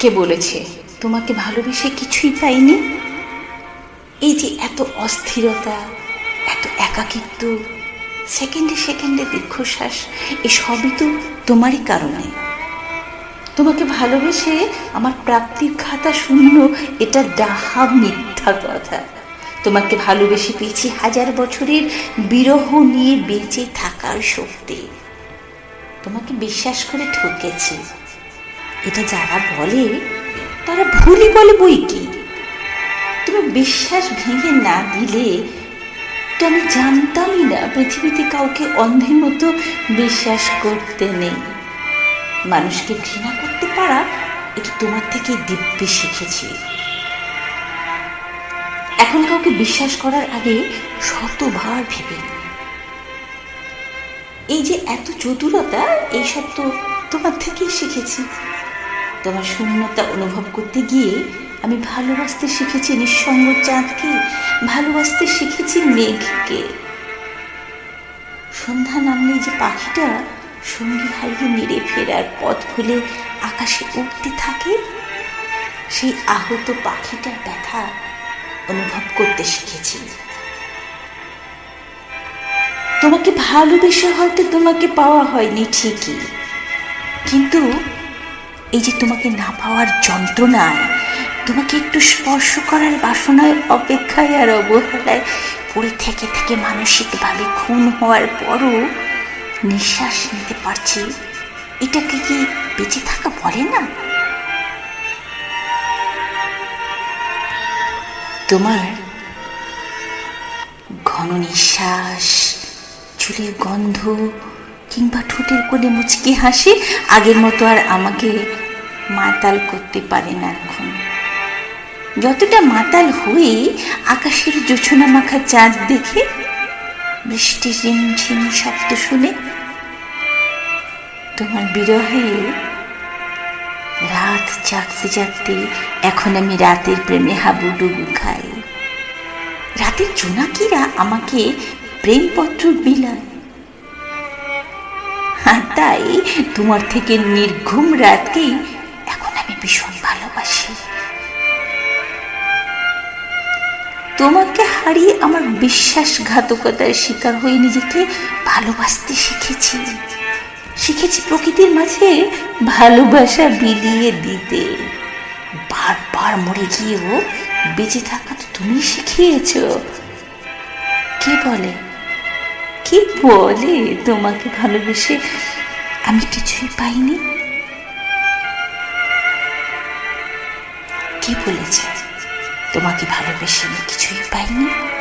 কে বলেছে? তোমাকে ভালোবেসে কিছুই পাইনি? এই যে এত অস্থিরতা, এত একাকিত্ব, সেকেন্ডে সেকেন্ডে দীর্ঘশ্বাস এই সবই তো তোমারই কারণে। তোমাকে ভালোবেসে আমার প্রাপ্তির খাতা শূন্য, এটা ডাহা মিথ্যা কথা। তোমাকে ভালোবেসে পেয়েছি হাজার বছরের বিরহ নিয়ে বেঁচে থাকার শক্তি। তোমাকে বিশ্বাস করে ঠকেছি। এটা যারা বলে, তারা ভুলই বলে বই কি? তুমি বিশ্বাস ভেঙে না দিলে তো আমি জানতামই না পৃথিবীতে কাউকে অন্ধের মতো বিশ্বাস করতে নেই। মানুষকে ঘৃণা করতে পারা, এটা তোমার থেকে দিব্যি শিখেছি। এখন কাউকে বিশ্বাস করার আগে শতবার ভেবে এই যে এত চতুরতা, এইসব তো তোমার থেকেই শিখেছি। তোমার শূন্যতা অনুভব করতে গিয়ে আমি ভালোবাসতে শিখেছি নিঃসঙ্গ চাঁদকে, ভালোবাসতে শিখেছি মেঘকে। সন্ধ্যা নামলে যে পাখিটা সঙ্গী হারিয়ে মেরে ফেরার পথ ভুলে আকাশে উঠতে থাকে, সেই আহত পাখিটার ব্যথা অনুভব করতে শিখেছি। তোমাকে ভালোবেসে হয়তো তোমাকে পাওয়া হয়নি ঠিকই, কিন্তু এই যে তোমাকে না পাওয়ার যন্ত্রণায়, তোমাকে একটু স্পর্শ করার বাসনায়, অপেক্ষায় আর অবহেলায় পড়ে থেকে থেকে মানসিকভাবে খুন হওয়ার পরও নিঃশ্বাস নিতে পারছি। এটাকে কি বেঁচে থাকা বলে না? তোমার ঘন নিঃশ্বাস, চুলের গন্ধ কিংবা ঠোঁটের কোণে মুচকি হাসি আগের মতো আর আমাকে মাতাল করতে পারে না এখন। যতটা মাতাল হয়ে আকাশের জোছনা মাখা চাঁদ দেখে বৃষ্টির রিমঝিম শব্দ শুনে তোমার বিরহে রাত জাগতে জাগতে এখন আমি রাতের প্রেমে হাবুডুবু খাই। রাতের জোনাকিরা আমাকে প্রেমপত্র বিলায়। তাই তোমার থেকে নির্ঘুম রাতকেই ভীষণ ভালোবাসি। তোমাকে হারিয়ে আমার বিশ্বাসঘাতকতার শিকার হয়ে নিজেকে ভালোবাসতে শিখেছি। শিখেছি প্রকৃতির মাঝে ভালোবাসা বিলিয়ে দিতে। বারবার মরে গিয়েও বেঁচে থাকা তো তুমি শিখিয়েছ। কে বলে? কি বলে তোমাকে ভালোবেসে আমি কিছুই পাইনি? কে বলেছে। তোমাকে ভালোবেসে আমি কিছুই পাইনি।